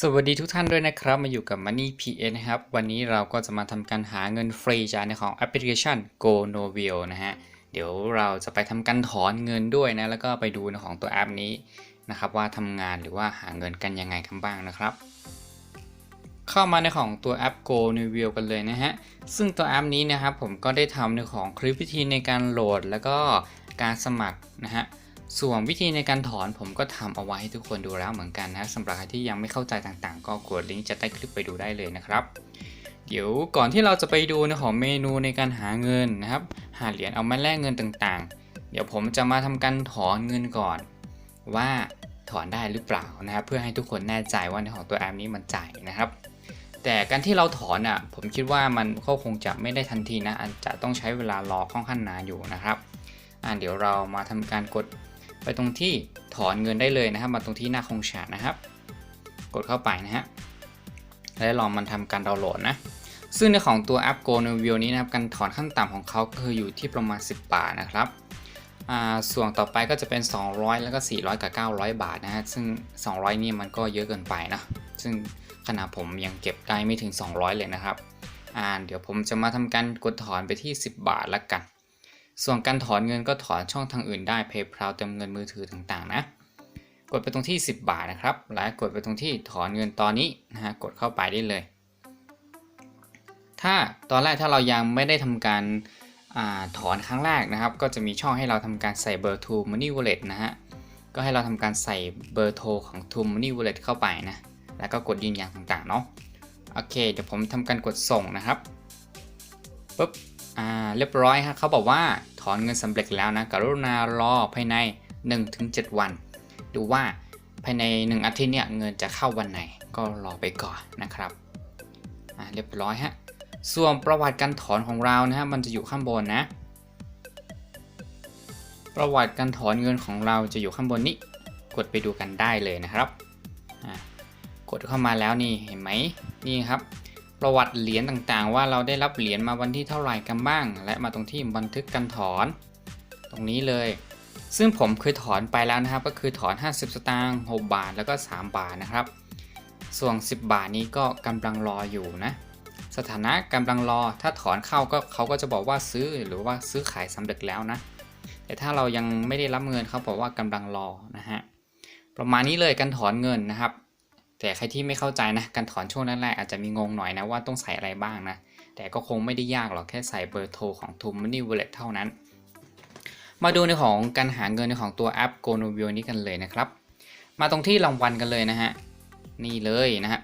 สวัสดีทุกท่านด้วยนะครับ มาอยู่กับ Money PS นะครับ วันนี้เราก็จะมาทำการหาเงินฟรีจากในของแอปพลิเคชัน Go Novio นะฮะ เดี๋ยวเราจะไปทำการถอนเงินด้วยนะ แล้วก็ไปดูในของตัวแอปนี้นะครับ ว่าทำงานหรือว่าหาเงินกันยังไงกันบ้างนะครับ เข้ามาในของตัวแอป Go Novio กันเลยนะฮะ ซึ่งตัวแอปนี้นะครับผมก็ได้ทำในของคลิปวิธีในการโหลด แล้วก็การสมัครนะฮะ ส่วนวิธีในการถอนผมก็ทำเอาไว้ให้ทุกคนดูแล้วเหมือนกันนะสำหรับใครที่ยังไม่เข้าใจต่างๆ ก็กดลิงก์จะใต้คลิปไปดูได้เลยนะครับ เดี๋ยวก่อนที่เราจะไปดูในของเมนูในการหาเงินนะครับ หาเหรียญเอามาแลกเงินต่างๆ เดี๋ยวผมจะมาทำการถอนเงินก่อน ว่าถอนได้หรือเปล่านะครับเพื่อให้ทุกคนแน่ใจว่าในของตัวแอปนี้มันจ่ายนะครับ แต่การที่เราถอนอะผมคิดว่ามันก็คงจะไม่ได้ทันทีนะอาจจะต้องใช้เวลารอค่อนข้างนานอยู่นะครับอ่าเดี๋ยวเรามาทำการกด ไปตรงที่ถอนเงินได้เลยนะครับ มาตรงที่หน้าคงแชทนะครับ กดเข้าไปนะฮะแล้วลองมันทำการดาวน์โหลดนะซึ่งในของตัวแอป Go n o v i o นี้นะครับการถอนขั้นต่ำของเขาก็คืออยู่ที่ประมาณ 10 บาทนะครับส่วนต่อไปก็จะเป็น 200 แล้วก็ 400 กับ 900 บาทนะฮะซึ่ง 200 นี่มันก็เยอะเกินไปนะซึ่งขนาดผมยังเก็บได้ไม่ถึง 200 เลยนะครับเดี๋ยวผมจะมาทำการกดถอนไปที่ 10 บาทละกัน ส่วนการถอนเงินก็ถอนช่องทางอื่นได้ PayPal เติมเงินมือถือต่างๆ นะ กดไปตรงที่ 10 บาทนะครับ และกดไปตรงที่ถอนเงินตอนนี้นะฮะ กดเข้าไปได้เลย ถ้าตอนแรกถ้าเรายังไม่ได้ทำการอาถอนครั้งแรกนะครับ ก็จะมีช่องให้เราทำการใส่เบอร์ To Money Wallet นะฮะ ก็ให้เราทำการใส่เบอร์โทรของ To Money Wallet เข้าไปนะ แล้วก็กดยืนยันต่างๆ เนาะ โอเค เดี๋ยวผมทำการกดส่งนะครับ ปุ๊บ อ่าเรียบร้อยฮะเขาบอกว่าถอนเงินสำเร็จแล้วนะกรุณารอภายใน 1-7 วัน ดูว่าภายใน 1 อาทิตย์เนี่ยเงินจะเข้าวันไหนก็รอไปก่อนนะครับอ่าเรียบร้อยฮะส่วนประวัติการถอนของเรานะฮะมันจะอยู่ข้างบนนะ ประวัติการถอนเงินของเราจะอยู่ข้างบนนี้ กดไปดูกันได้เลยนะครับกดเข้ามาแล้วนี่เห็นไหมนี่ครับ ประวัติเหรียญต่างๆ ว่าเราได้รับเหรียญมาวันที่เท่าไหร่กันบ้าง และมาตรงที่บันทึกการถอน ตรงนี้เลย ซึ่งผมเคยถอนไปแล้วนะครับ ก็คือถอน 50 สตางค์6บาทแล้วก็ 3 บาทนะครับ ส่วน 10 บาทนี้ก็กำลังรออยู่นะสถานะกำลังรอถ้าถอนเข้าก็เขาก็จะบอกว่าซื้อหรือว่าซื้อขายสำเร็จแล้วนะ แต่ถ้าเรายังไม่ได้รับเงินเขาบอกว่ากำลังรอนะฮะประมาณนี้เลยการถอนเงินนะครับ แต่ใครที่ไม่เข้าใจนะการถอนช่วงแรกๆอาจจะมีงงหน่อยนะว่าต้องใส่อะไรบ้างนะ แต่ก็คงไม่ได้ยากหรอกแค่ใส่เบอร์โทรของ t o m Money Wallet เท่านั้น มาดูในของการหาเงินในของตัวแอป Go n o v i o นี้กันเลยนะครับ มาตรงที่รางวัลกันเลยนะฮะนี่เลยนะฮะ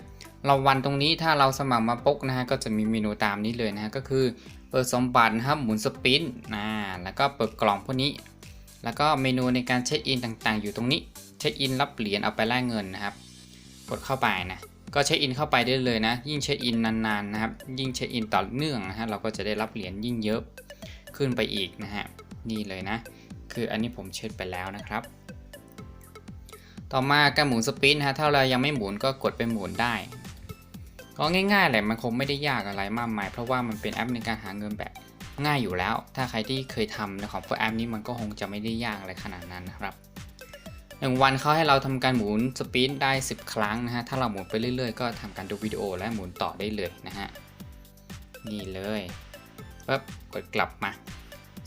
รางวัลตรงนี้ถ้าเราสมัครมาปุ๊กนะฮะก็จะมีเมนูตามนี้เลยนะฮะก็คือเปิดสมบัตินะครับหมุนสปินนะแล้วก็เปิดกล่องพวกนี้ แล้วก็เมนูในการเช็คอินต่างๆ อยู่ตรงนี้เช็คอินรับเหรียญเอาไปแลกเงินนะครับ กดเข้าไปนะก็เช็คอินเข้าไปได้เลยนะ ยิ่งเช็คอินนานๆนะครับ ยิ่งเช็คอินต่อเนื่องนะฮะเราก็จะได้รับเหรียญยิ่งเยอะขึ้นไปอีกนะฮะนี่เลยนะ คืออันนี้ผมเช็คไปแล้วนะครับ ต่อมาการหมุนสปินนะฮะถ้าเรายังไม่หมุนก็กดไปหมุนได้ก็ง่ายๆแหละมันคงไม่ได้ยากอะไรมากมาย เพราะว่ามันเป็นแอปในการหาเงินแบบง่ายอยู่แล้ว ถ้าใครที่เคยทำในของพวกแอปนี้มันก็คงจะไม่ได้ยากอะไรขนาดนั้นนะครับ หนึ่งวันเขาให้เราทำการหมุนสปีดได้ 10 ครั้งนะฮะ ถ้าเราหมุนไปเรื่อยๆ ก็ทำการดูวิดีโอและหมุนต่อได้เลยนะฮะ นี่เลยปั๊บกดกลับมา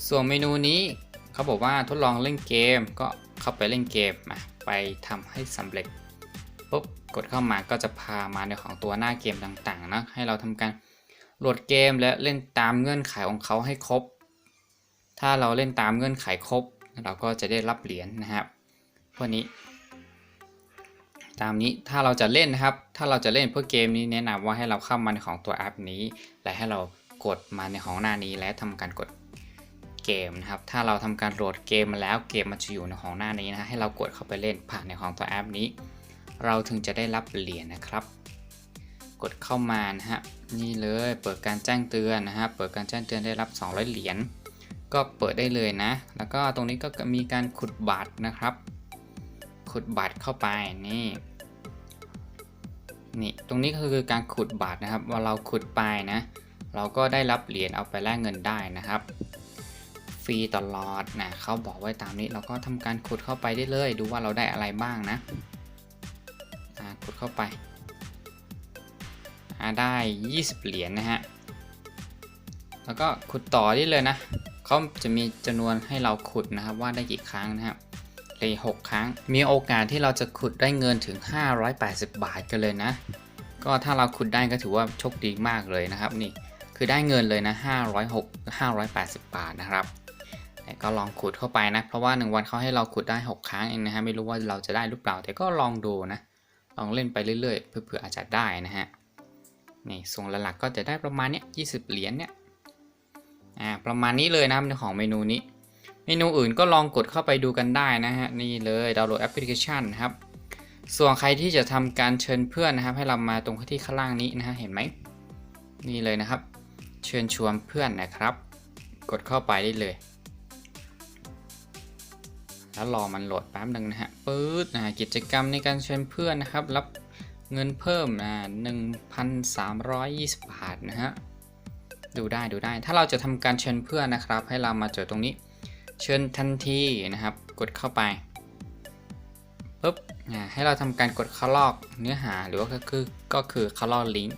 ส่วนเมนูนี้เขาบอกว่าทดลองเล่นเกมก็เข้าไปเล่นเกมมาไปทำให้สำเร็จปุ๊บกดเข้ามาก็จะพามาในของตัวหน้าเกมต่างๆนะให้เราทำการโหลดเกมและเล่นตามเงื่อนไขของเขาให้ครบ ถ้าเราเล่นตามเงื่อนไขครบ เราก็จะได้รับเหรียญนะครับ พวกนี้ ตามนี้ถ้าเราจะเล่นนะครับ ถ้าเราจะเล่นเพื่อเกมนี้แนะนำว่าให้เราเข้ามาในของตัวแอปนี้ และให้เรากดมาในของหน้านี้และทำการกดเกมนะครับ ถ้าเราทำการโหลดเกมมาแล้วเกมมันจะอยู่ในของหน้านี้นะ ให้เรากดเข้าไปเล่นผ่านในของตัวแอปนี้ เราถึงจะได้รับเหรียญนะครับ กดเข้ามานะฮะ นี่เลยเปิดการแจ้งเตือนนะฮะ เปิดการแจ้งเตือนได้รับ 200 เหรียญ ก็เปิดได้เลยนะ แล้วก็ตรงนี้ก็มีการขุดบัตรนะครับ ขุดบัตรเข้าไปนี่นี่ตรงนี้ก็คือการขุดบัตรนะครับว่าเราขุดไปนะ เราก็ได้รับเหรียญเอาไปแลกเงินได้นะครับ ฟรีตลอดนะเขาบอกไว้ตามนี้เราก็ทำการขุดเข้าไปได้เลย ดูว่าเราได้อะไรบ้างนะขุดเข้าไปาได้ 20 เหรียญนะฮะแล้วก็ขุดต่อได้เลยนะเขาจะมีจำนวนให้เราขุดนะครับว่าได้กี่ครั้งนะครับ เลยหกครั้ง มีโอกาสที่เราจะขุดได้เงินถึง 580 บาทกันเลยนะ ก็ถ้าเราขุดได้ก็ถือว่าโชคดีมากเลยนะครับนี่คือได้เงินเลยนะ506 580 บาทนะครับแต่ก็ลองขุดเข้าไปนะ เพราะว่า 1 วันเขาให้เราขุดได้ 6 ครั้งเองนะฮะไม่รู้ว่าเราจะได้หรือเปล่า แต่ก็ลองดูนะ ลองเล่นไปเรื่อยๆเพื่อๆอาจจะได้นะฮะนี่ส่งหลักๆก็จะได้ประมาณเนี้ย20 เหรียญเนี่ยอ่าประมาณนี้เลยนะครับในของเมนูนี้ เมนูอื่นก็ลองกดเข้าไปดูกันได้นะฮะนี่เลยดาวน์โหลดแอปพลิเคชันครับส่วนใครที่จะทำการเชิญเพื่อนนะครับ ให้เรามาตรงที่ข้างล่างนี้นะฮะเห็นไหมนี่เลยนะครับ เชิญชวนเพื่อนนะครับ กดเข้าไปได้เลย แล้วรอมันโหลดแป๊บหนึ่งนะฮะปื๊ดนะกิจกรรมในการเชิญเพื่อนนะครับ รับเงินเพิ่มนะ1,320 บาทนะฮะดูได้ดูได้ ถ้าเราจะทำการเชิญเพื่อนนะครับ ให้เรามาเจอตรงนี้ เชิญทันทีนะครับ กดเข้าไปปุ๊บนะให้เราทำการกดเข้าลอกเนื้อหาหรือว่าก็คือก็คือเข้าลอกลิงก์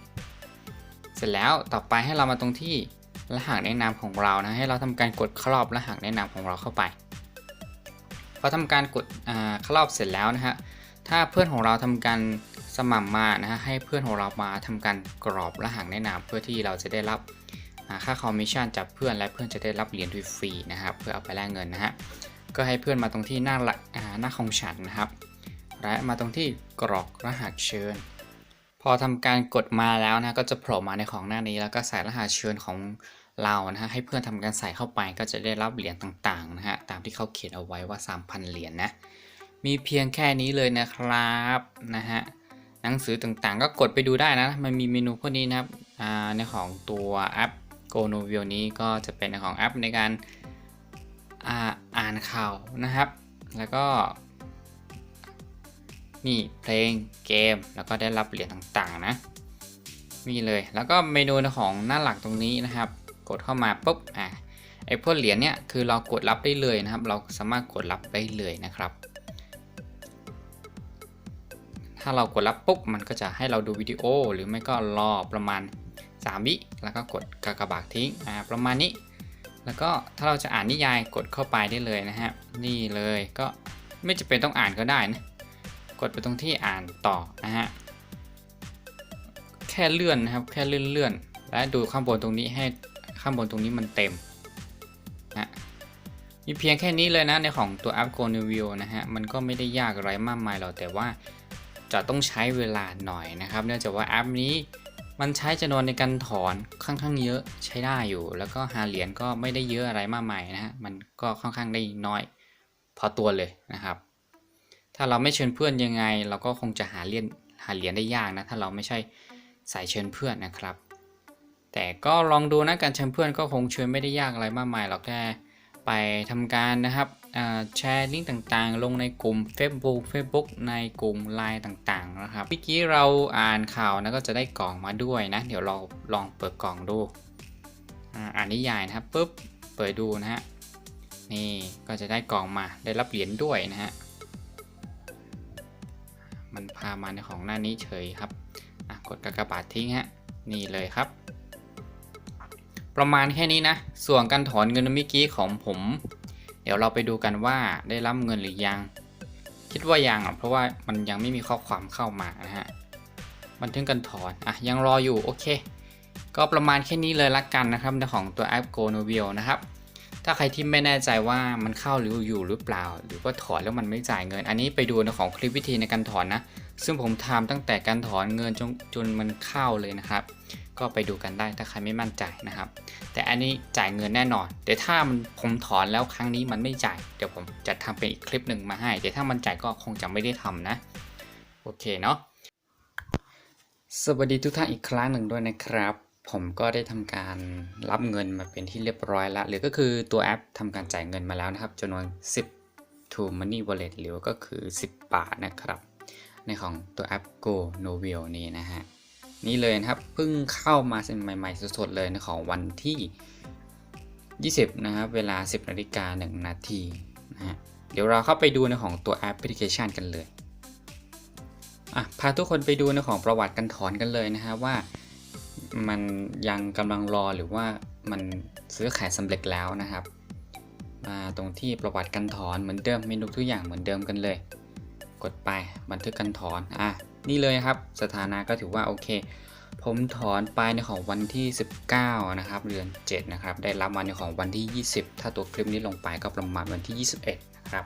เสร็จแล้วต่อไปให้เรามาตรงที่รหัสแนะนำของเรานะให้เราทำการกดครอบรหัสแนะนำของเราเข้าไปพอทำการกดครอบเสร็จแล้วนะฮะถ้าเพื่อนของเราทำการสมัครมานะฮะให้เพื่อนของเรามาทำการกรอบรหัสแนะนำเพื่อที่เราจะได้รับ ค่าคอมมิชชั่นจากเพื่อนและเพื่อนจะได้รับเหรียญฟรีนะครับเพื่อเอาไปแลกเงินนะฮะก็ให้เพื่อนมาตรงที่หน้าละหน้าของฉันนะครับ และมาตรงที่กรอกรหัสเชิญ พอทำการกดมาแล้วนะก็จะโผล่มาในของหน้านี้ แล้วก็ใส่รหัสเชิญของเรานะฮะให้เพื่อนทำการใส่เข้าไปก็จะได้รับเหรียญต่างๆนะฮะตามที่เขาเขียนเอาไว้ว่า 3,000 เหรียญนนะมีเพียงแค่นี้เลยนะครับนะฮะหนังสือต่างๆ ก็กดไปดูได้นะมันมีเมนูพวกนี้นะครับในของตัวแอป Go n o v i o นี้ก็จะเป็นของแอปในการอ่าอานข่าวนะครับ แล้วก็นี่เพลงเกม แล้วก็ได้รับเหรียญต่างๆนะมีเลยแล้วก็เมนูของหน้าหลักตรงนี้นะครับ กดเข้ามาปุ๊บอะไอพวกเหรียญเนี่ยคือเรากดรับได้เลยนะครับ เราสามารถกดรับได้เลยนะครับ ถ้าเรากดรับปุ๊บมันก็จะให้เราดูวิดีโอ หรือไม่ก็รอประมาณ 3 วิแล้วก็กดกากบาททิ้งอ่าประมาณนี้ แล้วก็ถ้าเราจะอ่านนิยายกดเข้าไปได้เลยนะฮะนี่เลยก็ไม่จำเป็นต้องอ่านก็ได้นะกดไปตรงที่อ่านต่อนะฮะแค่เลื่อนนะครับแค่เลื่อนเลื่อนและดูข้างบนตรงนี้ให้ข้างบนตรงนี้มันเต็มนะมีเพียงแค่นี้เลยนะในของตัวแอป Go n e v i o นะฮะมันก็ไม่ได้ยากอะไรมากมายหรอกแต่ว่าจะต้องใช้เวลาหน่อยนะครับ เนื่องจากว่าแอปนี้ มันใช้จำนวนในการถอนค่อนข้างเยอะใช้ได้อยู่ แล้วก็หาเหรียญก็ไม่ได้เยอะอะไรมากมายนะฮะมันก็ค่อนข้างได้น้อยพอตัวเลยนะครับ ถ้าเราไม่เชิญเพื่อนยังไง เราก็คงจะหาเหรียญหาเหรียญได้ยากนะถ้าเราไม่ใช่สายเชิญเพื่อนนะครับ แต่ก็ลองดูนะการเชิญเพื่อนก็คงเชิญไม่ได้ยากอะไรมากมายหรอกแค่ไปทำการนะครับ แชร์ลิงก์ต่างๆ ลงในกลุ่ม Facebook Facebook ในกลุ่ม Line ต่างๆ นะครับเมื่อกี้เราอ่านข่าวนะก็จะได้กล่องมาด้วยนะ เดี๋ยวเราลองเปิดกล่องดู อ่านนิยายนะครับปุ๊บเปิดดูนะฮะนี่ก็จะได้กล่องมาได้รับเหรียญด้วยนะฮะมันพามาในของหน้านี้เฉยครับกดกากบาททิ้งฮะนี่เลยครับ ประมาณแค่นี้นะ ส่วนการถอนเงินเมื่อกี้ของผม เดี๋ยวเราไปดูกันว่าได้รับเงินหรือยัง คิดว่ายังอะเพราะว่ามันยังไม่มีข้อความเข้ามานะฮะมันถึงการถอนอะยังรออยู่โอเค ก็ประมาณแค่นี้เลยละกันนะครับในของตัวแอป Go n o v i o นะครับถ้าใครที่ไม่แน่ใจว่ามันเข้าหรืออยู่หรือเปล่า หรือว่าถอนแล้วมันไม่จ่ายเงิน อันนี้ไปดูในของคลิปวิธีในการถอนนะ ซึ่งผมทำตั้งแต่การถอนเงินจนจนมันเข้าเลยนะครับ ก็ไปดูกันได้ถ้าใครไม่มั่นใจนะครับ แต่อันนี้จ่ายเงินแน่นอน แต่ถ้ามันผมถอนแล้วครั้งนี้มันไม่จ่าย เดี๋ยวผมจะทำเป็นอีกคลิปหนึ่งมาให้ แต่ถ้ามันจ่ายก็คงจะไม่ได้ทำนะ โอเคเนาะ สวัสดีทุกท่านอีกครั้งหนึ่งด้วยนะครับ ผมก็ได้ทำการรับเงินมาเป็นที่เรียบร้อยแล้วหรือก็คือตัวแอปทำการจ่ายเงินมาแล้วนะครับจำนวน 10 to money wallet หรือก็คือ 10 บาทนะครับ ในของตัวแอป Go n o v i o นี่นะฮะ นี่เลยนะครับเพิ่งเข้ามาใหม่ๆสดๆเลยของวันที่ 20 นะครับ เวลา 10นาฬิกา1นาทีนะฮะเดี๋ยวเราเข้าไปดูในของตัวแอปพลิเคชันกันเลยอะพาทุกคนไปดูในของประวัติการถอนกันเลยนะฮะว่ามันยังกำลังรอหรือว่ามันซื้อขายสำเร็จแล้วนะครับมาตรงที่ประวัติการถอนเหมือนเดิมเมนูทุกอย่างเหมือนเดิมกันเลย กดไปบันทึกการถอนอะ นี่เลยครับ สถานะก็ถือว่าโอเค ผมถอนไปในของวันที่ 19 นะครับ เดือน 7 นะครับ ได้รับมาในของวันที่ 20 ถ้าตัวคลิปนี้ลงไปก็ประมาณวันที่ 21 นะครับ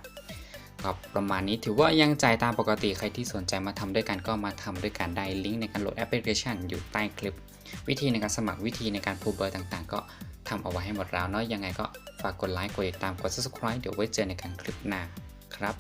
ก็ประมาณนี้ถือว่ายังจ่ายตามปกติใครที่สนใจมาทำด้วยกันก็มาทำด้วยกันได้ลิงก์ในการโหลดแอปพลิเคชันอยู่ใต้คลิป วิธีในการสมัครวิธีในการพูเบอร์ต่างๆ ก็ทำเอาไว้ให้หมดแล้วเนาะยังไงก็ฝากกดไลค์กดติดตามกด subscribe เดี๋ยวไว้เจอในการคลิปหน้าครับ